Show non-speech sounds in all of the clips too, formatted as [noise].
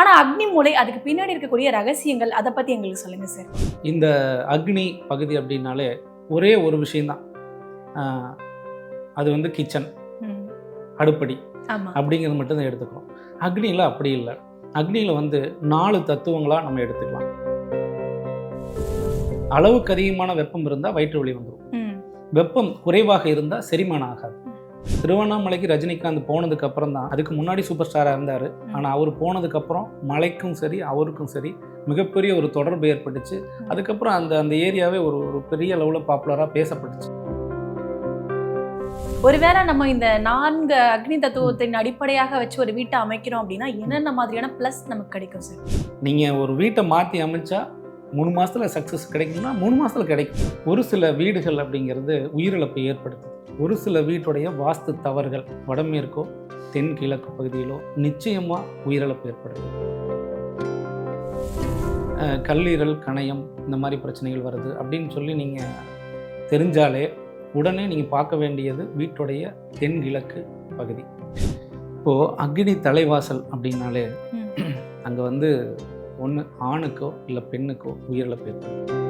ஆனா அக்னி மூலை அதுக்கு பின்னாடி இருக்கக்கூடிய ரகசியங்கள் அதை பத்தி எங்களுக்கு சொல்லுங்க சார் இந்த அக்னி பகுதி அப்படின்னாலே ஒரே ஒரு விஷயம்தான். ஆஹ், அது வந்து கிச்சன். அடுப்படி. அப்படிங்கிறது மட்டும் தான் எடுத்துக்கிறோம் அக்னியில் அப்படி இல்லை. அக்னியில் வந்து நாலு தத்துவங்களாக நம்ம எடுத்துக்கலாம். அளவுக்கு அதிகமான வெப்பம் இருந்தால் வயிற்று வலி வந்துடும். வெப்பம் குறைவாக இருந்தால் செரிமானம் ஆகாது. திருவண்ணாமலைக்கு ரஜினிகாந்த் போனதுக்கு அப்புறம் தான். அதுக்கு முன்னாடி சூப்பர் ஸ்டாராக இருந்தார். ஆனால் அவர் போனதுக்கு அப்புறம் மலைக்கும் சரி அவருக்கும் சரி மிகப்பெரிய ஒரு தொடர்பு ஏற்பட்டுச்சு. அதுக்கப்புறம் அந்த அந்த ஏரியாவே ஒரு ஒரு பெரிய அளவில் பாப்புலராக பேசப்பட்டுச்சு. ஒருவேளை நம்ம இந்த நான்கு அக்னி தத்துவத்தின் அடிப்படையாக வச்சு ஒரு வீட்டை அமைக்கிறோம் அப்படின்னா என்னென்ன மாதிரியான பிளஸ் நமக்கு கிடைக்கும் சார் நீங்கள் ஒரு வீட்டை மாற்றி அமைச்சா மூணு மாசத்துல சக்ஸஸ் கிடைக்கும்னா மூணு மாசத்துல கிடைக்கும். ஒரு சில வீடுகள் அப்படிங்கிறது உயிரிழப்பை ஏற்படுத்தும். ஒரு சில வீட்டுடைய வாஸ்து தவறுகள் வடமேற்கோ தென் கிழக்கு பகுதியிலோ நிச்சயமாக உயிரிழப்பு ஏற்படுத்தும் அஹ் கல்லீரல் கணையம் இந்த மாதிரி பிரச்சனைகள் வருது அப்படின்னு சொல்லி நீங்கள் தெரிஞ்சாலே உடனே நீங்கள் பார்க்க வேண்டியது வீட்டுடைய தென் கிழக்கு பகுதி. இப்போது அக்னி தலைவாசல் அப்படின்னாலே. அங்கே வந்து ஒன்று ஆணுக்கோ இல்லை பெண்ணுக்கோ உயிரிழப்பு ஏற்படும்.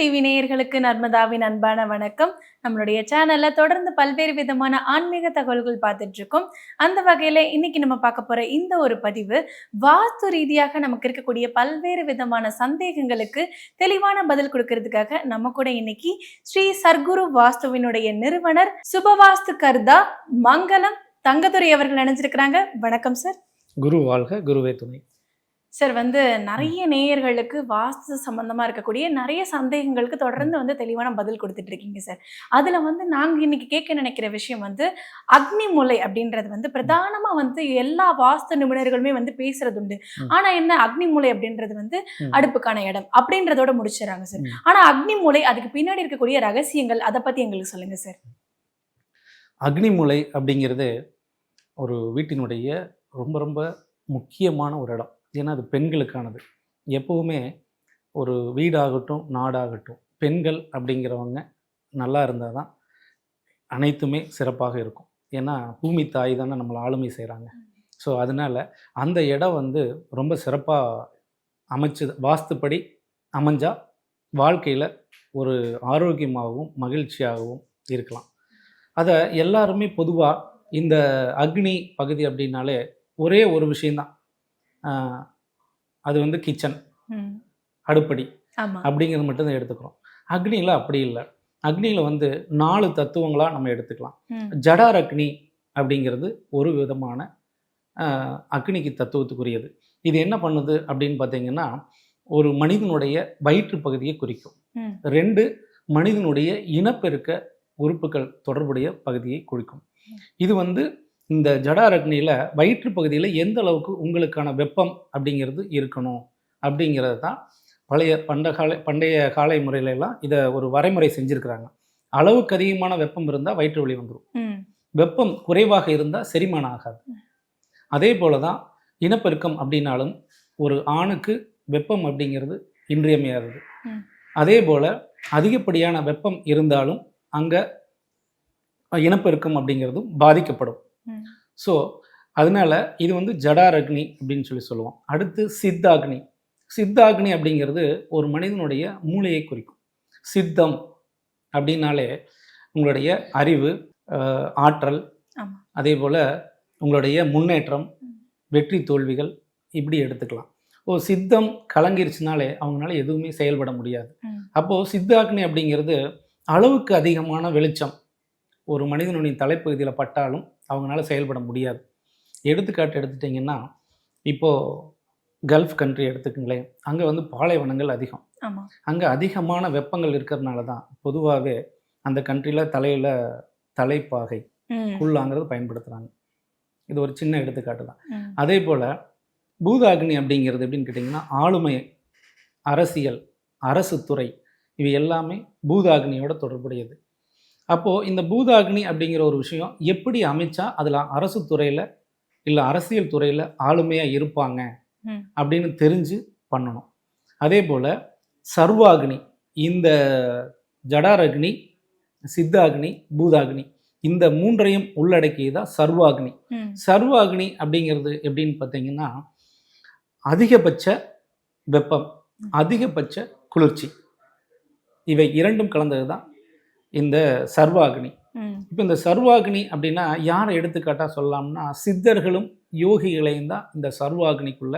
டிவி நேயர்களுக்கு நர்மதாவின் அன்பான வணக்கம். நம்மளுடைய சேனல்ல தொடர்ந்து பல்வேறு விதமான ஆன்மீக தகவல்கள் பார்த்துட்டு இருக்கோம். அந்த வகையில இன்னைக்கு நம்ம பார்க்க போற இந்த ஒரு பதிவு வாஸ்து ரீதியாக நமக்கு இருக்கக்கூடிய பல்வேறு விதமான சந்தேகங்களுக்கு தெளிவான பதில் கொடுக்கறதுக்காக நம்ம கூட இன்னைக்கு ஸ்ரீ சர்க்குரு வாஸ்துவினுடைய நிறுவனர் சுபவாஸ்து கர்தா மங்களம் தங்கதுரை அவர்கள் நினைஞ்சிருக்கிறாங்க வணக்கம் சார். குரு வாழ்க குருவே துணை. சார் வந்து நிறைய நேயர்களுக்கு வாஸ்து சம்பந்தமா இருக்கக்கூடிய நிறைய சந்தேகங்களுக்கு தொடர்ந்து வந்து தெளிவான பதில் கொடுத்துட்டு இருக்கீங்க சார். அதுல வந்து நாங்க இன்னைக்கு கேட்க நினைக்கிற விஷயம் வந்து அக்னி மூலை அப்படின்றது வந்து பிரதானமா வந்து எல்லா வாஸ்து நிபுணர்களுமே வந்து பேசுறது உண்டு ம். ஆனா என்ன அக்னி மூலை அப்படின்றது வந்து. அடுப்புக்கான இடம் அப்படின்றதோட முடிச்சிடறாங்க சார். ம். ஆனா அக்னி மூலை அதுக்கு பின்னாடி இருக்கக்கூடிய ரகசியங்கள் அதை பத்தி எங்களுக்கு சொல்லுங்க சார். அக்னிமுலை அப்படிங்கிறது ஒரு வீட்டினுடைய ரொம்ப ரொம்ப முக்கியமான ஒரு இடம். ஏன்னா அது பெண்களுக்கானது. எப்பவுமே ஒரு வீடாகட்டும் நாடாகட்டும் பெண்கள் அப்படிங்கிறவங்க நல்லா இருந்தால் தான் அனைத்துமே சிறப்பாக இருக்கும். ஏன்னா பூமி தாய் தானே நம்மளை ஆளுமை செய்கிறாங்க ஸோ அதனால் அந்த இடம் வந்து ரொம்ப சிறப்பாக அமைச்சு வாஸ்துப்படி அமைஞ்சா வாழ்க்கையில் ஒரு ஆரோக்கியமாகவும் மகிழ்ச்சியாகவும் இருக்கலாம். அதை எல்லாருமே பொதுவாக இந்த அக்னி பகுதி அப்படின்னாலே ஒரே ஒரு விஷயந்தான் அது வந்து கிச்சன். அடுப்படி. அப்படிங்கிறது மட்டும்தான் எடுத்துக்கிறோம். அக்னியில் அப்படி இல்லை. அக்னியில் வந்து நாலு தத்துவங்களாக நம்ம எடுத்துக்கலாம். ஜடார் அக்னி அப்படிங்கிறது ஒரு விதமான அக்னிக்கு தத்துவத்துக்குரியது. இது என்ன பண்ணுது அப்படின்னு பார்த்தீங்கன்னா ஒரு மனிதனுடைய வயிற்று பகுதியை குறிக்கும். ரெண்டு மனிதனுடைய இனப்பெருக்க உறுப்புகள் தொடர்புடைய பகுதியை குறிக்கும். இது வந்து இந்த ஜடார் அக்னியில் வயிற்று பகுதியில் எந்த அளவுக்கு உங்களுக்கான வெப்பம் அப்படிங்கிறது இருக்கணும் அப்படிங்கிறது தான் பழைய பண்ட கால பண்டைய காலை முறையில எல்லாம் இதை ஒரு வரைமுறை செஞ்சுருக்கிறாங்க அளவுக்கு அதிகமான வெப்பம் இருந்தால் வயிற்று வலி வந்துடும். வெப்பம் குறைவாக இருந்தால் செரிமானம் ஆகாது அதே போல தான் இனப்பெருக்கம் அப்படின்னாலும் ஒரு ஆணுக்கு வெப்பம் அப்படிங்கிறது இன்றியமையாதது ம். அதே போல் அதிகப்படியான வெப்பம் இருந்தாலும் அங்கே இனப்பெருக்கம் அப்படிங்கிறதும் பாதிக்கப்படும். ஸோ அதனால இது வந்து ஜடார் அக்னி அப்படின்னு சொல்லி சொல்லுவோம். அடுத்து சித்தாக்னி. சித்தாக்னி அப்படிங்கிறது ஒரு மனிதனுடைய மூளையை குறிக்கும். சித்தம் அப்படின்னாலே உங்களுடைய அறிவு ஆற்றல். அதே போல் உங்களுடைய முன்னேற்றம். வெற்றி தோல்விகள் இப்படி எடுத்துக்கலாம். ஓ சித்தம் கலங்கிருச்சுனாலே அவங்களால எதுவுமே செயல்பட முடியாது. அப்போது சித்தாக்னி அப்படிங்கிறது அளவுக்கு அதிகமான வெளிச்சம். ஒரு மனிதனுடைய தலைப்பகுதியில் பட்டாலும் அவங்களால செயல்பட முடியாது. எடுத்துக்காட்டு எடுத்துட்டிங்கன்னா இப்போது கல்ஃப் கண்ட்ரி எடுத்துக்கங்களேன். அங்கே வந்து பாலைவனங்கள் அதிகம். அங்கே அதிகமான வெப்பங்கள் இருக்கிறதுனால தான் பொதுவாகவே அந்த கண்ட்ரியில் தலையில் தலைப்பாகை. குள்ளாங்கிறது பயன்படுத்துகிறாங்க இது ஒரு சின்ன எடுத்துக்காட்டு தான். அதே போல் பூதாக்னி அப்படிங்கிறது எப்படின்னு கேட்டிங்கன்னா ஆளுமை அரசியல் அரசு துறை இவை எல்லாமே பூதாக்னியோட தொடர்புடையது. அப்போது இந்த பூதாக்னி அப்படிங்கிற ஒரு விஷயம் எப்படி அமைச்சா அதில் அரசு துறையில் இல்லை அரசியல் துறையில் ஆளுமையாக இருப்பாங்க. அப்படின்னு தெரிஞ்சு பண்ணணும். அதே போல் சர்வாக்னி இந்த ஜடார் அக்னி சித்தாக்னி பூதாக்னி இந்த மூன்றையும் உள்ளடக்கியதான் சர்வாக்னி. ம். சர்வாக்னி அப்படிங்கிறது எப்படின்னு பார்த்தீங்கன்னா அதிகபட்ச வெப்பம் அதிகபட்ச குளிர்ச்சி. இவை இரண்டும் கலந்தது தான் இந்த சர்வாக்னி. இப்போ இந்த சர்வாக்னி அப்படின்னா யாரை எடுத்துக்காட்டா சொல்லலாம்னா சித்தர்களும் யோகிகளையும் தான் இந்த சர்வாக்னிக்குள்ள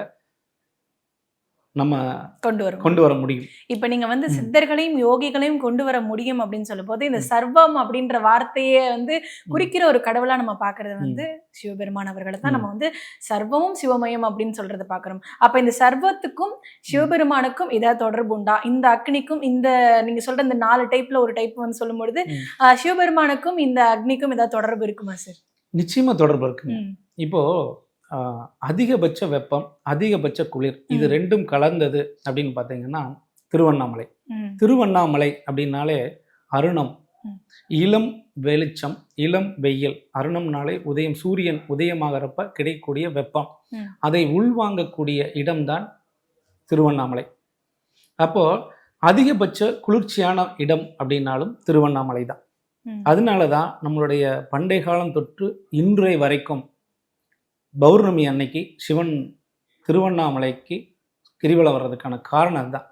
நம்ம கொண்டு வரும் கொண்டு வர முடியும். இப்ப நீங்க வந்து. சித்தர்களையும் யோகிகளையும் கொண்டு வர முடியும் அப்படின்னு சொல்லும் போது இந்த சர்வம் அப்படின்ற வார்த்தையை வந்து குறிக்கிற ஒரு கடவுளா நம்ம பாக்குறது வந்து சிவபெருமான் அவர்களை தான். நம்ம வந்து சர்வமும் சிவமயம் அப்படின்னு சொல்றத பாக்குறோம் அப்ப இந்த சர்வத்துக்கும் சிவபெருமானுக்கும் ஏதாவது தொடர்பு உண்டா? இந்த அக்னிக்கும் இந்த நீங்க சொல்ற இந்த நாலு டைப்ல ஒரு டைப் வந்து சொல்லும் பொழுது ம். ஆஹ், சிவபெருமானுக்கும் இந்த அக்னிக்கும் ஏதாவது தொடர்பு இருக்குமா சார் நிச்சயமா தொடர்பு இருக்குங்க. இப்போ அதிகபட்ச வெப்பம் அதிகபட்ச குளிர் இது. ரெண்டும் கலந்தது அப்படின்னு பார்த்தீங்கன்னா திருவண்ணாமலை. திருவண்ணாமலை அப்படின்னாலே அருணம். இளம் வெளிச்சம் இளம் வெயில். அருணம்னாலே உதயம் சூரியன் உதயமாகிறப்ப கிடைக்கக்கூடிய வெப்பம். அதை உள்வாங்கக்கூடிய இடம்தான் திருவண்ணாமலை. அப்போ அதிகபட்ச குளிர்ச்சியான இடம் அப்படின்னாலும் திருவண்ணாமலை தான். அதனால தான் நம்மளுடைய பண்டைய காலம் தொற்று இன்றைய வரைக்கும் பௌர்ணமி அன்னைக்கு சிவன் திருவண்ணாமலைக்கு கிரிவலம் வர்றதுக்கான காரணம் அதுதான்.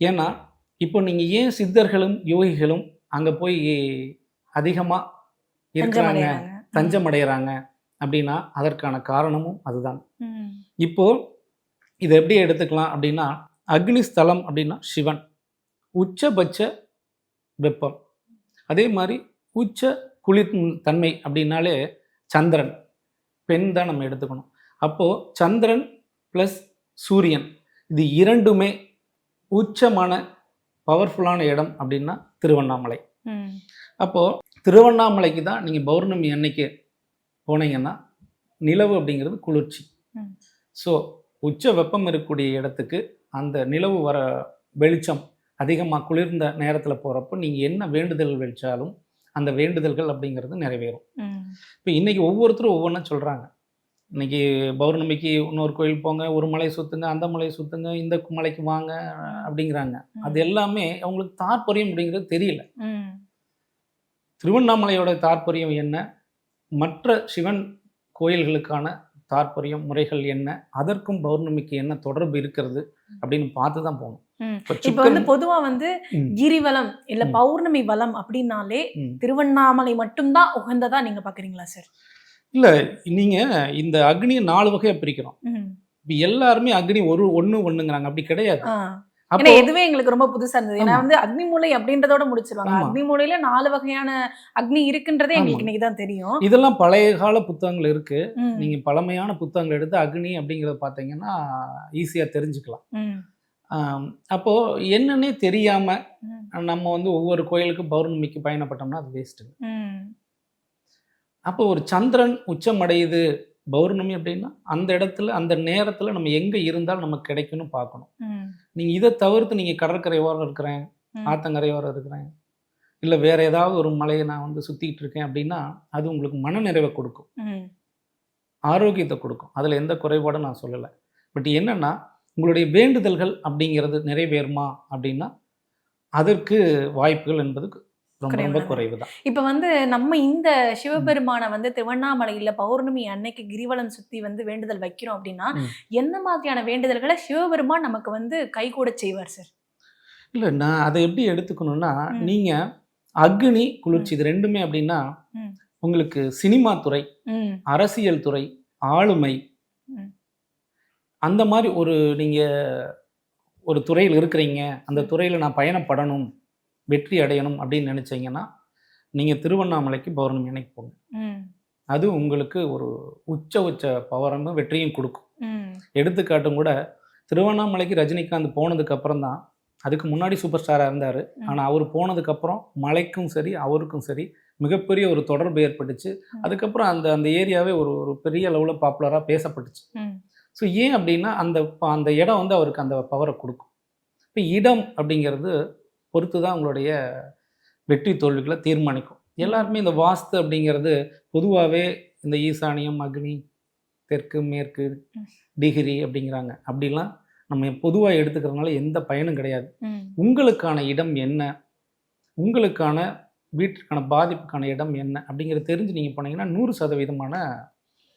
ஏன்னா இப்போ நீங்கள் ஏன் சித்தர்களும் யோகிகளும் அங்கே போய் அதிகமாக இருக்கிறாங்க தஞ்சம் அடைகிறாங்க அப்படின்னா அதற்கான காரணமும் அதுதான். இப்போ இதை எப்படி எடுத்துக்கலாம் அப்படின்னா அக்னி ஸ்தலம் அப்படின்னா சிவன் உச்சபட்ச வெப்பம். அதே மாதிரி உச்ச குளிர் தன்மை அப்படின்னாலே சந்திரன். பெண் தான் நம்ம எடுத்துக்கணும். அப்போது சந்திரன் ப்ளஸ் சூரியன் இது இரண்டுமே உச்சமான பவர்ஃபுல்லான இடம் அப்படின்னா திருவண்ணாமலை. அப்போது திருவண்ணாமலைக்கு தான் நீங்கள் பௌர்ணமி அன்னைக்கு போனீங்கன்னா நிலவு அப்படிங்கிறது குளிர்ச்சி. ஸோ உச்ச வெப்பம் இருக்கக்கூடிய இடத்துக்கு அந்த நிலவு வர வெளிச்சம் அதிகமாக குளிர்ந்த நேரத்தில் போகிறப்போ நீங்கள் என்ன வேண்டுதல் வச்சாலும் அந்த வேண்டுதல்கள் அப்படிங்கிறது நிறைவேறும். இப்போ இன்றைக்கி ஒவ்வொருத்தரும் ஒவ்வொன்றா சொல்கிறாங்க இன்னைக்கு பௌர்ணமிக்கு இன்னொரு கோயில் போங்க ஒரு மலை சுற்றுங்க அந்த மலை சுற்றுங்க இந்த மலைக்கு வாங்க அப்படிங்கிறாங்க. அது எல்லாமே அவங்களுக்கு தாற்பயம் அப்படிங்கிறது தெரியல. திருவண்ணாமலையோட தாற்பயம் என்ன? மற்ற சிவன் கோயில்களுக்கான தாற்பயம் முறைகள் என்ன? அதற்கும் பௌர்ணமிக்கு என்ன தொடர்பு இருக்கிறது? அப்படின்னு பார்த்து தான் போகணும். இப்ப வந்து பொதுவா வந்து கிரிவலம் இல்ல. பௌர்ணமி வலம் அப்படின்னாலே. திருவண்ணாமலை மட்டும்தான் உகந்ததா நீங்க பாக்குறீங்களா சார் இல்ல நீங்க இந்த அக்னியை நாலு வகையா பிரிக்கிறோம். இப்ப எல்லாருமே அக்னி ஒரு ஒண்ணு ஒண்ணுங்கிறாங்க. அப்படி கிடையாது. ஏன்னா எதுவே எங்களுக்கு ரொம்ப புதுசா இருந்தது. ஏன்னா. வந்து அக்னி மூலை அப்படின்றதோட முடிச்சிருவாங்க. ஆமா. அக்னி மூலையில நாலு வகையான அக்னி இருக்குன்றதே எங்களுக்கு. இன்னைக்கு தான் தெரியும். இதெல்லாம் பழைய கால புத்தகங்கள் இருக்கு. நீங்க பழமையான புத்தகங்கள் எடுத்து அக்னி அப்படிங்கறத பாத்தீங்கன்னா ஈஸியா தெரிஞ்சுக்கலாம். ம், ஆம், அப்போ என்னன்னே தெரியாம ம், நம்ம வந்து ஒவ்வொரு கோயிலுக்கு பௌர்ணமிக்கு பயணப்பட்டோம்னா அது வேஸ்ட்டு அப்போ ஒரு சந்திரன் உச்சம் அடையுது பௌர்ணமி அப்படின்னா அந்த இடத்துல அந்த நேரத்துல நம்ம எங்க இருந்தால் நமக்கு கிடைக்கும்னு பார்க்கணும். ம், நீங்க இதை தவிர்த்து நீங்க கடற்கரை ஓரம் இருக்கிறேன். ஆத்தங்கரை ஓரம் இருக்கிறேன் இல்லை வேற ஏதாவது ஒரு மலையை நான் வந்து சுத்திட்டு இருக்கேன் அப்படின்னா அது உங்களுக்கு மனநிறைவை கொடுக்கும். ம், ஆரோக்கியத்தை கொடுக்கும். அதில் எந்த குறைபாடும் நான் சொல்லலை. பட் என்னன்னா உங்களுடைய வேண்டுதல்கள் அப்படிங்கிறது நிறைவேறுமா அப்படின்னா அதற்கு வாய்ப்புகள் என்பது ரொம்ப குறைவு. தான் இப்ப வந்து நம்ம இந்த சிவபெருமானை வந்து திருவண்ணாமலையில பௌர்ணமி அன்னைக்கு கிரிவலம் சுத்தி வந்து வேண்டுதல் வைக்கிறோம் அப்படின்னா. என்ன மாதிரியான வேண்டுதல்களை சிவபெருமான் நமக்கு வந்து கைகூட செய்வார் சார் இல்லை நான் அதை எப்படி எடுத்துக்கணும்னா ம். நீங்க அக்னி குளிர்ச்சி இது ரெண்டுமே அப்படின்னா. உங்களுக்கு சினிமா துறை அரசியல் துறை ஆளுமை. அந்த மாதிரி ஒரு நீங்க ஒரு துறையில் இருக்கிறீங்க அந்த துறையில் நான் பயணப்படணும் வெற்றி அடையணும் அப்படின்னு நினைச்சீங்கன்னா நீங்க திருவண்ணாமலைக்கு பௌர்ணமி அன்னைக்கு போங்க. அது உங்களுக்கு ஒரு உச்ச உச்ச பவரும் வெற்றியும் கொடுக்கும். எடுத்துக்காட்டும் கூட திருவண்ணாமலைக்கு ரஜினிகாந்த் போனதுக்கு அப்புறம் தான் அதுக்கு முன்னாடி சூப்பர் ஸ்டாராக இருந்தார். ஆனால் அவர் போனதுக்கப்புறம் மலைக்கும் சரி அவருக்கும் சரி மிகப்பெரிய ஒரு தொடர்பு ஏற்பட்டுச்சு. அதுக்கப்புறம் அந்த அந்த ஏரியாவே ஒரு ஒரு பெரிய அளவில் பாப்புலராக பேசப்பட்டுச்சு. ஸோ ஏன் அப்படின்னா அந்த அந்த இடம் வந்து அவருக்கு அந்த பவரை கொடுக்கும். இப்போ இடம் அப்படிங்கிறது பொறுத்து தான் உங்களுடைய வெற்றி தோல்விகளை தீர்மானிக்கும். எல்லாருமே இந்த வாஸ்து அப்படிங்கிறது பொதுவாகவே இந்த ஈசானியம் அக்னி தெற்கு மேற்கு. டிகிரி அப்படிங்கிறாங்க. அப்படிலாம் நம்ம பொதுவாக எடுத்துக்கிறதுனால எந்த பயனும் கிடையாது. உங்களுக்கான இடம் என்ன? உங்களுக்கான வீட்டிற்கான பாதிப்புக்கான இடம் என்ன? அப்படிங்கிறத தெரிஞ்சு நீங்கள் போனீங்கன்னா நூறு சதவீதமான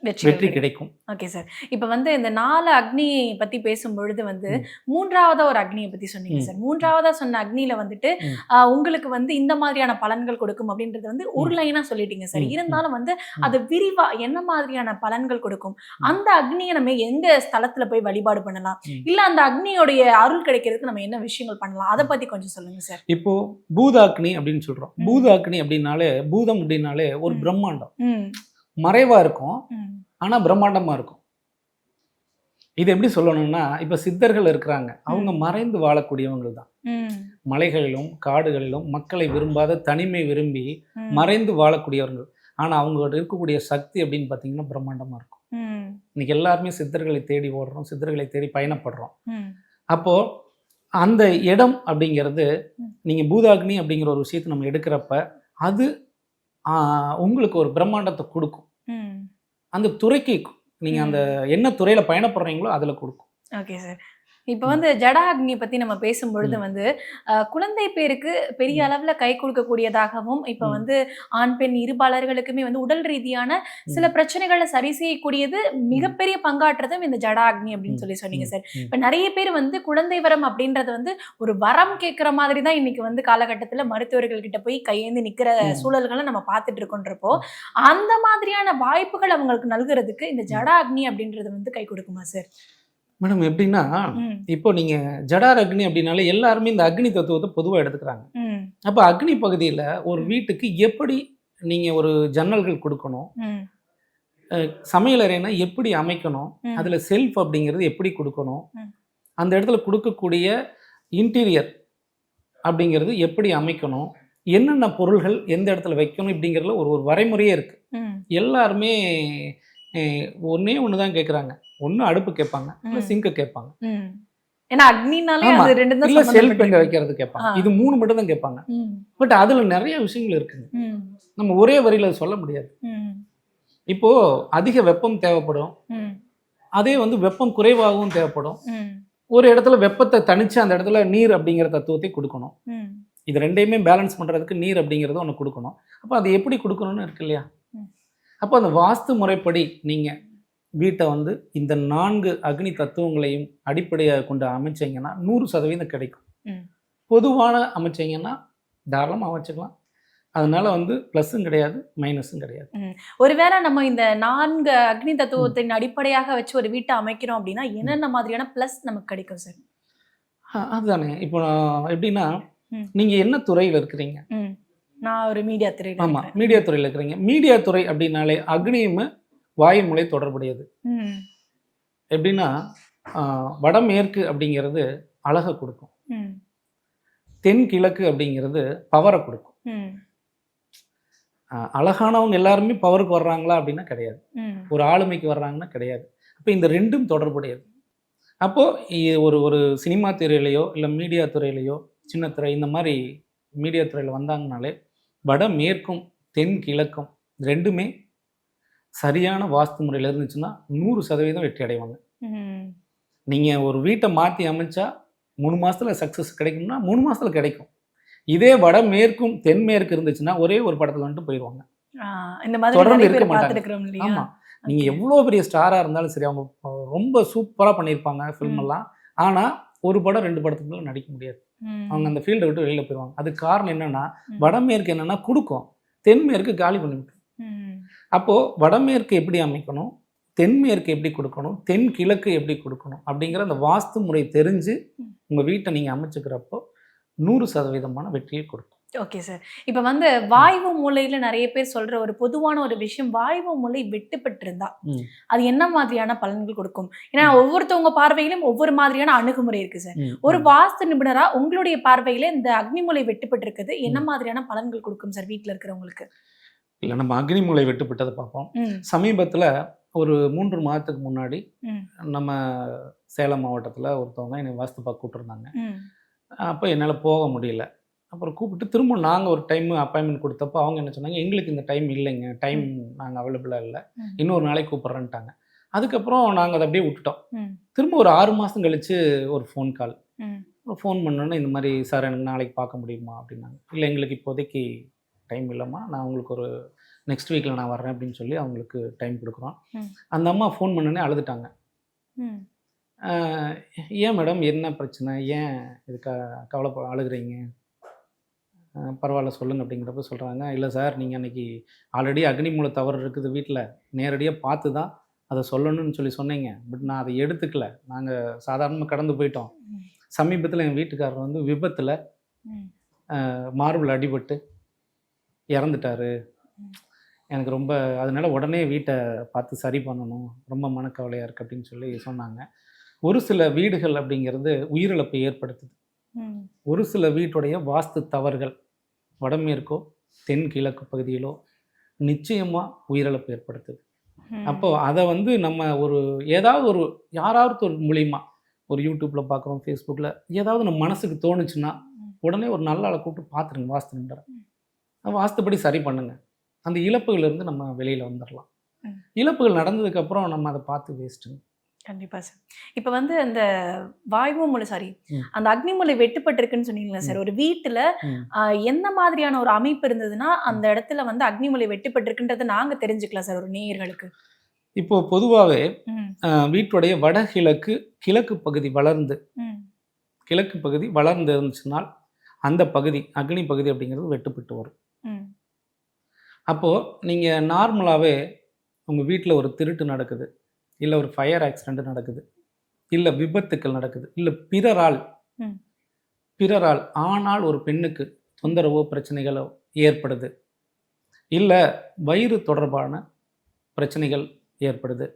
வெற்றி வெற்றி கிடைக்கும். ஓகே சார் இப்ப வந்து இந்த நாலு அக்னி பத்தி பேசும் பொழுது வந்து மூன்றாவதா ஒரு அக்னியை பத்தி சொன்னீங்க. சார் மூன்றாவதா சொன்ன அக்னியில வந்துட்டு உங்களுக்கு வந்து இந்த மாதிரியான பலன்கள் கொடுக்கும் அப்படின்றது வந்து ஒரு லைனா சொல்லிட்டீங்க சார். இருந்தாலும் வந்து. அது விரிவா என்ன மாதிரியான பலன்கள் கொடுக்கும்? அந்த அக்னியை நம்ம எங்க ஸ்தலத்துல போய் வழிபாடு பண்ணலாம். இல்ல அந்த அக்னியோடைய அருள் கிடைக்கிறதுக்கு நம்ம என்ன விஷயங்கள் பண்ணலாம்? அதை பத்தி கொஞ்சம் சொல்லுங்க சார் இப்போ பூதாக்னி அப்படின்னு சொல்றோம். பூதாக்னி அப்படின்னாலே பூதம் அப்படின்னாலே ஒரு. பிரம்மாண்டம். மறைவா இருக்கும். ம் ஆனா பிரம்மாண்டமா இருக்கும். இது எப்படி சொல்லணும்னா இப்ப சித்தர்கள் இருக்கிறாங்க. அவங்க மறைந்து வாழக்கூடியவங்க தான். மலைகளிலும் காடுகளிலும் மக்களை விரும்பாத தனிமை விரும்பி. மறைந்து வாழக்கூடியவர்கள். ஆனா அவங்களோட இருக்கக்கூடிய சக்தி அப்படின்னு பார்த்தீங்கன்னா பிரம்மாண்டமா இருக்கும். இன்னைக்கு எல்லாருமே சித்தர்களை தேடி ஓடுறோம் சித்தர்களை தேடி பயணப்படுறோம். அப்போ அந்த இடம் அப்படிங்கிறது. நீங்க பூதாக்னி அப்படிங்கிற ஒரு விஷயத்தை நம்ம எடுக்கிறப்ப அது உங்களுக்கு ஒரு பிரம்மாண்டத்தை கொடுக்கும். அந்த துறைக்கு நீங்க அந்த என்ன துறையில பயணப்படுறீங்களோ அதுல கொடுக்கும். Okay sir. இப்போ வந்து ஜடா அக்னியை பத்தி நம்ம பேசும்பொழுது. வந்து குழந்தை பேருக்கு பெரிய. அளவுல கை கொடுக்கக்கூடியதாகவும் இப்போ. வந்து ஆண் பெண் இருபாலர்களுக்குமே வந்து உடல் ரீதியான சில பிரச்சனைகளை சரி செய்யக்கூடியது மிகப்பெரிய பங்காற்றுறதும் இந்த ஜடா அக்னி அப்படின்னு. சொல்லி சொன்னீங்க சார். இப்போ நிறைய பேர் வந்து குழந்தை வரம் அப்படின்றது வந்து ஒரு வரம் கேட்குற மாதிரி தான் இன்னைக்கு வந்து காலகட்டத்துல மருத்துவர்கள் கிட்ட போய் கையேந்தி நிக்கிற ம். சூழல்களை நம்ம பார்த்துட்டு இருக்கோன்றப்போ அந்த மாதிரியான வாய்ப்புகள் அவங்களுக்கு நல்குறதுக்கு இந்த ஜடா அக்னி அப்படின்றது வந்து கை கொடுக்குமா சார் மேடம் எப்படின்னா இப்போ நீங்க ஜடார் அக்னி அப்படின்னாலே எல்லாருமே இந்த அக்னி தத்துவத்தை பொதுவா எடுத்துக்கிறாங்க. அப்ப அக்னி பகுதியில ஒரு வீட்டுக்கு எப்படி நீங்க ஒரு ஜன்னல்கள் கொடுக்கணும்? சமையலறைனா எப்படி அமைக்கணும். அதுல செல்ஃப் அப்படிங்கிறது எப்படி கொடுக்கணும். அந்த இடத்துல கொடுக்கக்கூடிய இன்டீரியர் அப்படிங்கிறது எப்படி அமைக்கணும்? என்னென்ன பொருள்கள் எந்த இடத்துல வைக்கணும்? இப்படிங்கிறதுல ஒரு ஒரு வரைமுறையே இருக்கு. ம். எல்லாருமே ஒண்ணே ஒன்று தான் கேட்குறாங்க ஒன்று அடுப்பு கேட்பாங்க. சிங்கை கேட்பாங்க. ஏன்னா அக்னினாலே. அது ரெண்டு தான் இல்லை செல்ஃப் எங்க சம்பந்தப்பட்டிருக்கு. வைக்கிறது கேட்பாங்க. இது மூணு மட்டும் தான் கேட்பாங்க பட் அதுல நிறைய விஷயங்கள் இருக்குங்க நம்ம ஒரே வரியில சொல்ல முடியாது இப்போ அதிக வெப்பம் தேவைப்படும் அதே வந்து வெப்பம் குறைவாகவும் தேவைப்படும் ஒரு இடத்துல வெப்பத்தை தணிச்சு அந்த இடத்துல நீர் அப்படிங்கிற தத்துவத்தை கொடுக்கணும். இது ரெண்டையுமே பேலன்ஸ் பண்றதுக்கு நீர் அப்படிங்கிறது ஒன்று கொடுக்கணும் அப்போ அது எப்படி கொடுக்கணும்னு இருக்கு இல்லையா. அப்போ அந்த வாஸ்து முறைப்படி நீங்க வீட்டை வந்து இந்த நான்கு அக்னி தத்துவங்களையும் அடிப்படையாக கொண்டு அமைச்சீங்கன்னா நூறு சதவீதம் கிடைக்கும். பொதுவான அமைச்சீங்கன்னா தாராளமாக அமைச்சுக்கலாம். அதனால வந்து ப்ளஸ்ஸும் கிடையாது மைனஸும் கிடையாது. ஒருவேளை நம்ம இந்த நான்கு அக்னி தத்துவத்தின் அடிப்படையாக வச்சு ஒரு வீட்டை அமைக்கிறோம் அப்படின்னா என்னென்ன மாதிரியான பிளஸ் நமக்கு கிடைக்கும் சார்? அதுதானே. இப்போ எப்படின்னா. நீங்க என்ன துறையில் இருக்கிறீங்க. நான் ஒரு மீடியா துறையில ஆமா. மீடியா துறையில் இருக்கிறீங்க. மீடியா துறை அப்படின்னாலே அக்னியும் வாயுமொழி தொடர்புடையது. எப்படின்னா வடமேற்கு அப்படிங்கிறது அழகை கொடுக்கும். ம், தென் கிழக்கு அப்படிங்கிறது பவரை கொடுக்கும். அழகானவங்க எல்லாருமே பவருக்கு வர்றாங்களா அப்படின்னா கிடையாது. ஒரு ஆளுமைக்கு வர்றாங்கன்னா கிடையாது. அப்போ இந்த ரெண்டும் தொடர்புடையது. அப்போ இ- ஒரு ஒரு சினிமா துறையிலையோ இல்லை மீடியா துறையிலையோ சின்ன துறை இந்த மாதிரி மீடியா துறையில் வந்தாங்கனாலே வட மேற்கும் தென் கிழக்கும் ரெண்டுமே சரியான வாஸ்து முறையில் இருந்துச்சுன்னா நூறு சதவீதம் வெற்றி அடைவாங்க. நீங்கள் ஒரு வீட்டை மாற்றி அமைச்சா மூணு மாசத்துல சக்ஸஸ் கிடைக்கும்னா மூணு மாசத்துல கிடைக்கும். இதே வட மேற்கும் தென்மேற்கு இருந்துச்சுன்னா ஒரே ஒரு படத்துல வந்துட்டு போயிடுவாங்க இந்த மாதிரி தொடர்ந்து இருக்க மாட்டாங்க. பார்த்துருக்கிறோம் இல்லையா? ஆமா. நீங்க எவ்வளோ பெரிய ஸ்டாரா இருந்தாலும் சரி அவங்க ரொம்ப சூப்பரா பண்ணியிருப்பாங்க ஃபில்ம். எல்லாம். ஆனா ஒரு படம் ரெண்டு படத்துக்குள்ள நடிக்க முடியாது. அவங்க அந்த ஃபீல்டை விட்டு வெளியில போயிடுவாங்க அதுக்கு காரணம் என்னன்னா. வடமேற்கு என்னன்னா கொடுக்கும் தென்மேற்கு காலி பண்ணிவிட்டு. ம், அப்போ வடமேற்கு எப்படி அமைக்கணும்? தென்மேற்கு எப்படி கொடுக்கணும்? தென் கிழக்கு எப்படி கொடுக்கணும்? அப்படிங்கிற அந்த வாஸ்து முறை தெரிஞ்சு ம். உங்க வீட்டை நீங்க அமைச்சுக்கிறப்போ நூறு சதவீதமான வெற்றியை கொடுக்கும். ஓகே சார் இப்ப வந்து வாய்வு மூலையில நிறைய பேர் சொல்ற ஒரு பொதுவான ஒரு விஷயம் வாய்வு மூலை வெட்டுப்பட்டிருந்தா. அது என்ன மாதிரியான பலன்கள் கொடுக்கும்? ஏன்னா ஒவ்வொருத்தவங்க பார்வையிலும் ஒவ்வொரு மாதிரியான அணுகுமுறை இருக்கு சார் ஒரு. வாஸ்து நிபுணரா உங்களுடைய பார்வையில இந்த அக்னிமூலை வெட்டுப்பட்டிருக்குது என்ன மாதிரியான பலன்கள் கொடுக்கும் சார் வீட்ல இருக்கிறவங்களுக்கு? இல்ல நம்ம அக்னிமூலை வெட்டுப்பட்டதை பார்ப்போம். சமீபத்துல ஒரு மூன்று மாதத்துக்கு முன்னாடி நம்ம சேலம் மாவட்டத்தில் ஒருத்தவங்க என்னை வாஸ்து பார்க்க கூப்பிட்டுருந்தாங்க. அப்போ என்னால் போக முடியல. அப்புறம் கூப்பிட்டு திரும்ப நாங்கள் ஒரு டைம் அப்பாயின்மெண்ட் கொடுத்தப்போ அவங்க என்ன சொன்னாங்க எங்களுக்கு இந்த டைம் இல்லைங்க. டைம் நாங்கள் அவைலபிளாக இல்லை. இன்னொரு நாளைக்கு கூப்பிட்றேன்ட்டாங்க. அதுக்கப்புறம் நாங்கள் அதை அப்படியே விட்டுட்டோம். திரும்ப ஒரு ஆறு மாதம் கழித்து ஒரு ஃபோன் கால் ஃபோன் பண்ணோன்னே இந்த மாதிரி சார் எனக்கு நாளைக்கு பார்க்க முடியுமா? அப்படின்னாங்க. இல்லை எங்களுக்கு இப்போதைக்கு டைம் இல்லைம்மா நான் உங்களுக்கு ஒரு நெக்ஸ்ட் வீக்கில் நான் வர்றேன் அப்படின்னு சொல்லி அவங்களுக்கு டைம் கொடுக்குறோம். அந்த அம்மா ஃபோன் பண்ணனே அழுதுட்டாங்க. ஏன் மேடம் என்ன பிரச்சனை? ஏன் இதுக்கா கவலைப்பட அழுகுறீங்க? பரவாயில்ல சொல்லுங்க அப்படிங்கிறப்ப சொல்கிறாங்க இல்லை சார் நீங்கள் அன்னைக்கு ஆல்ரெடி அக்னிமூல தவறு இருக்குது வீட்டில் நேரடியாக பார்த்து தான் அதை சொல்லணும்னு சொல்லி சொன்னீங்க. பட் நான் அதை எடுத்துக்கல. நாங்கள் சாதாரணமாக கடந்து போயிட்டோம். சமீபத்தில் என் வீட்டுக்காரர் வந்து விபத்தில் மார்பிள் அடிபட்டு இறந்துட்டாரு. எனக்கு ரொம்ப அதனால உடனே வீட்டை பார்த்து சரி பண்ணணும் ரொம்ப மனக்கவலையாக இருக்குது அப்படின்னு சொல்லி சொன்னாங்க ஒரு சில வீடுகள் அப்படிங்கிறது உயிரிழப்பை ஏற்படுத்துது ஒரு சில வீட்டுடைய வாஸ்து தவறுகள் வடமேற்கோ தென் கிழக்கு பகுதியிலோ நிச்சயமாக உயிரிழப்பு ஏற்படுத்துது. அப்போ அதை வந்து நம்ம ஒரு ஏதாவது ஒரு யாராவது ஒரு மூலியமா ஒரு யூடியூப்பில் பார்க்குறோம் ஃபேஸ்புக்கில் ஏதாவது நம்ம மனசுக்கு தோணுச்சுன்னா. உடனே ஒரு நல்ல ஆளை கூப்பிட்டு பார்த்துருங்க வாஸ்து நின்ற ம். வாஸ்துப்படி சரி பண்ணுங்க. அந்த இழப்புகள்லேருந்து நம்ம வெளியில் வந்துடலாம். இழப்புகள் நடந்ததுக்கப்புறம் நம்ம அதை பார்த்து வேஸ்ட்டுங்க கண்டிப்பா சார் இப்போ வந்து அந்த வாய்வு மூலை சாரி. அந்த அக்னிமூலை வெட்டுப்பட்டிருக்குன்னு சொன்னீங்களா சார் ஒரு வீட்டுல எந்த மாதிரியான ஒரு அமைப்பு இருந்ததுன்னா அந்த இடத்துல வந்து அக்னிமூலை வெட்டுப்பட்டிருக்குன்றதை நாங்க தெரிஞ்சுக்கலாம் சார் ஒரு நேயர்களுக்கு. இப்போ பொதுவாகவே வீட்டுடைய வடகிழக்கு கிழக்கு பகுதி வளர்ந்து கிழக்கு பகுதி வளர்ந்து இருந்துச்சுனால் அந்த பகுதி அக்னி பகுதி அப்படிங்கிறது வெட்டுப்பட்டு வரும். அப்போது நீங்கள் நார்மலாகவே உங்கள் வீட்டில் ஒரு திருட்டு நடக்குது. இல்லை ஒரு ஃபயர் ஆக்சிடெண்ட் நடக்குது. இல்லை விபத்துக்கள் நடக்குது. இல்லை பிறரால். பிறரால் ஆனால் ஒரு பெண்ணுக்கு தொந்தரவோ பிரச்சனைகளோ ஏற்படுது. இல்லை வயிறு தொடர்பான பிரச்சனைகள் ஏற்படுது.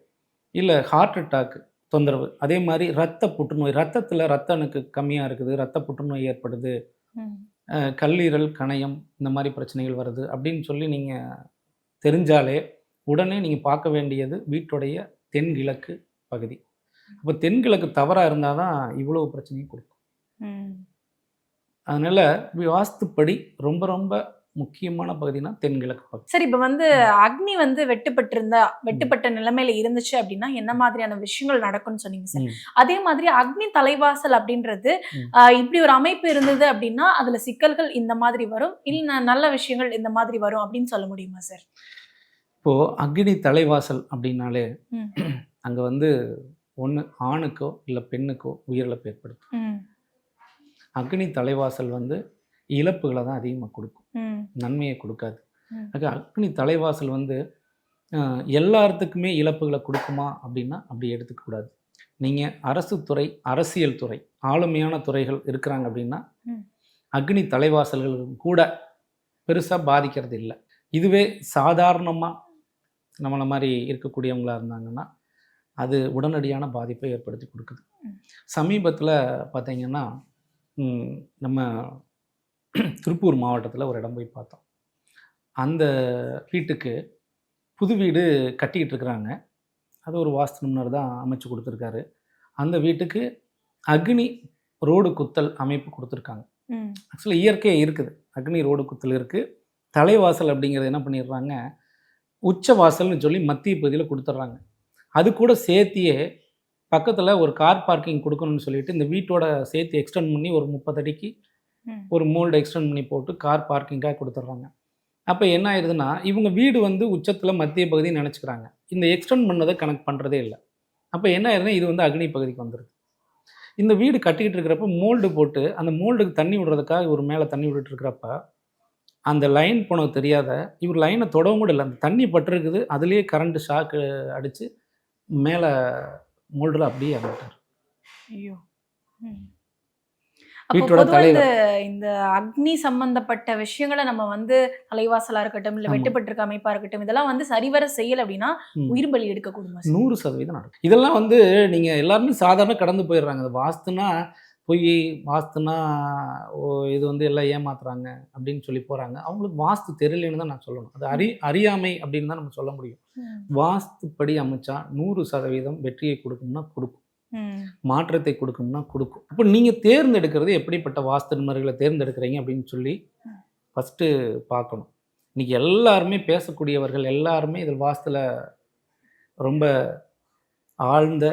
இல்லை ஹார்ட் அட்டாக் தொந்தரவு. அதே மாதிரி ரத்த புற்றுநோய். ரத்தத்தில் ரத்த அணுக்கு கம்மியாக இருக்குது. ரத்த புற்றுநோய் ஏற்படுது. கல்லீரல் கணையம் இந்த மாதிரி பிரச்சனைகள் வருது அப்படின்னு சொல்லி நீங்கள் தெரிஞ்சாலே உடனே நீங்கள் பார்க்க வேண்டியது வீட்டுடைய தென்கிழக்கு பகுதி. அப்போ தென்கிழக்கு தவறாக இருந்தால் தான் இவ்வளோ பிரச்சனையும் கொடுக்கும். அதனால் வாஸ்துப்படி ரொம்ப ரொம்ப முக்கியமான பகுதினா தென்கிழக்கு பகுதி. சரி இப்ப வந்து அக்னி வந்து வெட்டுப்பட்டிருந்தா வெட்டுப்பட்ட நிலைமையில இருந்துச்சு அப்படின்னா என்ன மாதிரியான விஷயங்கள் நடக்கும்னு சொன்னீங்க சார். அதே மாதிரி அக்னி தலைவாசல் அப்படின்றது இப்படி ஒரு அமைப்பு இருந்தது அப்படின்னா அதுல சிக்கல்கள் இந்த மாதிரி வரும் இல்ல நல்ல விஷயங்கள் இந்த மாதிரி வரும் அப்படின்னு சொல்ல முடியுமா சார்? இப்போது அக்னி தலைவாசல் அப்படின்னாலே. [clears throat] அங்கே வந்து ஒன்று ஆணுக்கோ இல்லை பெண்ணுக்கோ உயிரிழப்பு ஏற்படுத்தும். அக்னி தலைவாசல் வந்து இழப்புகளை தான் அதிகமாக கொடுக்கும். நன்மையை கொடுக்காது. அக்னி தலைவாசல் வந்து எல்லாத்துக்குமே இழப்புகளை கொடுக்குமா அப்படின்னா அப்படி எடுத்துக்கக்கூடாது நீங்கள் அரசு துறை அரசியல் துறை ஆளுமையான துறைகள் இருக்கிறாங்க அப்படின்னா. அக்னி தலைவாசல்கள் கூட பெருசாக பாதிக்கிறது இல்லை. இதுவே சாதாரணமாக நம்மளை மாதிரி இருக்கக்கூடியவங்களா இருந்தாங்கன்னா அது உடனடியான பாதிப்பை ஏற்படுத்தி கொடுக்குது. சமீபத்தில் பார்த்தீங்கன்னா நம்ம [clears throat] திருப்பூர் மாவட்டத்தில் ஒரு இடம் போய் பார்த்தோம். அந்த வீட்டுக்கு புது வீடு கட்டிக்கிட்டு இருக்கிறாங்க. அது ஒரு வாஸ்து நிபுணர் தான் அமைச்சு கொடுத்துருக்காரு. அந்த வீட்டுக்கு அக்னி ரோடு குத்தல் அமைப்பு கொடுத்துருக்காங்க. ஆக்சுவலாக இயற்கையாக இருக்குது. அக்னி ரோடு குத்தல் இருக்குது தலைவாசல் அப்படிங்கிறது என்ன பண்ணிடுறாங்க? உச்ச வாசல்னு சொல்லி மத்திய பகுதியில் கொடுத்துட்றாங்க. அது கூட சேர்த்தியே பக்கத்தில் ஒரு கார் பார்க்கிங் கொடுக்கணும்னு சொல்லிட்டு இந்த வீட்டோட சேர்த்து எக்ஸ்டெண்ட் பண்ணி ஒரு முப்பது அடிக்கு. ஒரு மோல்டு எக்ஸ்டெண்ட் பண்ணி போட்டு கார் பார்க்கிங்காக கொடுத்துட்றாங்க. அப்போ என்ன ஆயிடுதுன்னா இவங்க வீடு வந்து உச்சத்தில் மத்திய பகுதின்னு நினச்சிக்கிறாங்க. இந்த எக்ஸ்டெண்ட் பண்ணதை கணக்கு பண்ணுறதே இல்லை. அப்போ என்ன ஆயிருதுன்னா இது வந்து அக்னி பகுதிக்கு வந்துடுது இந்த வீடு கட்டிக்கிட்டு இருக்கிறப்ப மோல்டு போட்டு அந்த மோல்டுக்கு தண்ணி விடுறதுக்காக இவர் மேலே தண்ணி விட்டுட்டு இருக்கிறப்ப அந்த லைன் போனது தெரியாத இவர் லைனை தொடவும் கூட இல்லை அந்த தண்ணி பட்டிருக்குது அதுலேயே கரண்ட் ஷாக்கு அடித்து மேலே மோல்டில் அப்படியே ஐயோ. வீட்டோட இந்த தலைவர். இந்த அக்னி சம்பந்தப்பட்ட விஷயங்களை நம்ம வந்து தலைவாசலா இருக்கட்டும் இல்ல. வெட்டுப்பட்டிருக்க அமைப்பா இருக்கட்டும் இதெல்லாம் வந்து சரிவர செய்யல அப்படின்னா. உயிர் பலி எடுக்க கூடுமா சார்? நூறு சதவீதம் நடக்கும் இதெல்லாம் வந்து நீங்கள் எல்லாருமே சாதாரண கடந்து போயிடுறாங்க வாஸ்துனா பொய் வாஸ்துனா ஓ இது வந்து எல்லாம் ஏமாத்துறாங்க அப்படின்னு சொல்லி போகிறாங்க அவங்களுக்கு வாஸ்து தெரியலன்னு தான் நான் சொல்லணும் அது அறி அறியாமை அப்படின்னு தான் நம்ம சொல்ல முடியும். வாஸ்துப்படி அமைச்சா நூறு சதவீதம் வெற்றியை கொடுக்கும்னா கொடுக்கும். மாற்றத்தை கொடுக்கும்னா கொடுக்கும். அப்போ நீங்கள் தேர்ந்தெடுக்கிறது எப்படிப்பட்ட வாஸ்து தேர்ந்தெடுக்கிறீங்க அப்படின்னு சொல்லி ஃபஸ்ட்டு பார்க்கணும். இன்னைக்கு எல்லாருமே பேசக்கூடியவர்கள் எல்லாருமே இதில் வாஸ்துல ரொம்ப ஆழ்ந்த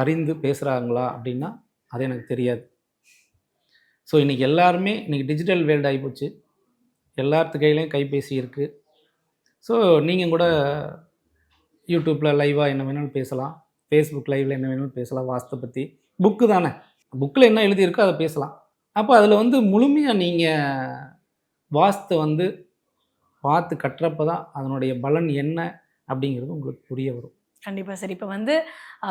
அறிந்து பேசுகிறாங்களா அப்படின்னா அது எனக்கு தெரியாது. ஸோ இன்றைக்கி எல்லாருமே இன்றைக்கி டிஜிட்டல் வேர்ல்டு ஆகிப்போச்சு எல்லாத்து கையிலையும் கைபேசி இருக்குது ஸோ நீங்கள் கூட யூடியூப்பில் லைவாக என்ன வேணாலும் பேசலாம். ஃபேஸ்புக் லைவில் என்ன வேணாலும் பேசலாம் வாஸ்தை பற்றி புக்கு தானே. புக்கில் என்ன எழுதியிருக்கோ அதை பேசலாம். அப்போ அதில் வந்து முழுமையாக நீங்கள் வாஸ்து வந்து பார்த்து கட்டுறப்ப தான் அதனுடைய பலன் என்ன அப்படிங்கிறது உங்களுக்கு புரிய வரும். கண்டிப்பா சார். இப்போ வந்து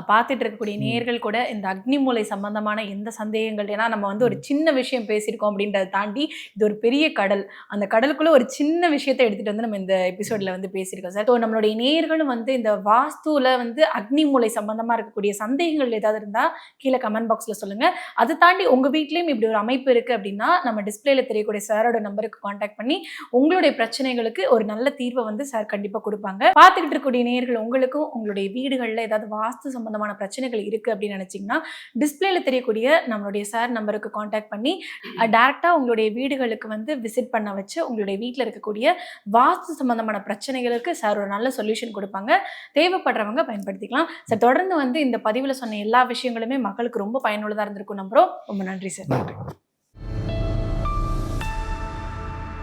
பார்த்துட்டு இருக்கக்கூடிய ம். நேயர்கள் கூட இந்த அக்னி மூலை சம்பந்தமான எந்த சந்தேகங்கள் ஏன்னா நம்ம வந்து ஒரு சின்ன விஷயம் பேசியிருக்கோம் அப்படின்றத தாண்டி இது ஒரு பெரிய கடல். அந்த கடலுக்குள்ள ஒரு சின்ன விஷயத்தை எடுத்துட்டு வந்து நம்ம இந்த எபிசோட்ல வந்து பேசியிருக்கோம் சார். ஸோ நம்மளுடைய நேயர்களும் வந்து இந்த வாஸ்துல வந்து அக்னி மூலை சம்பந்தமா இருக்கக்கூடிய சந்தேகங்கள் ஏதாவது இருந்தா கீழே கமெண்ட் பாக்ஸ்ல சொல்லுங்க. அதை தாண்டி உங்க வீட்லயும் இப்படி ஒரு அமைப்பு இருக்கு அப்படின்னா நம்ம டிஸ்பிளேல தெரியக்கூடிய சாரோட நம்பருக்கு காண்டாக்ட் பண்ணி உங்களுடைய பிரச்சனைகளுக்கு ஒரு நல்ல தீர்வை வந்து சார் கண்டிப்பா கொடுப்பாங்க. பார்த்துக்கிட்டு இருக்கக்கூடிய நேயர்கள் உங்களுக்கும் உங்களுடைய வீடுகளில் ஏதாவது வாஸ்து சம்பந்தமான பிரச்சனைகள் இருக்குது அப்படின்னு நினச்சிங்கன்னா டிஸ்பிளேல தெரியக்கூடிய நம்மளுடைய சார் நம்பருக்கு காண்டாக்ட் பண்ணி டேரெக்டாக உங்களுடைய வீடுகளுக்கு வந்து விசிட் பண்ண வச்சு உங்களுடைய வீட்டில் இருக்கக்கூடிய வாஸ்து சம்பந்தமான பிரச்சனைகளுக்கு சார் ஒரு நல்ல சொல்யூஷன் கொடுப்பாங்க. தேவைப்படுறவங்க பயன்படுத்திக்கலாம். சார் தொடர்ந்து வந்து இந்த பதிவில் சொன்ன எல்லா விஷயங்களுமே மக்களுக்கு ரொம்ப பயனுள்ளதாக இருந்திருக்கும் நம்புகிறோம் ரொம்ப நன்றி சார் நன்றி.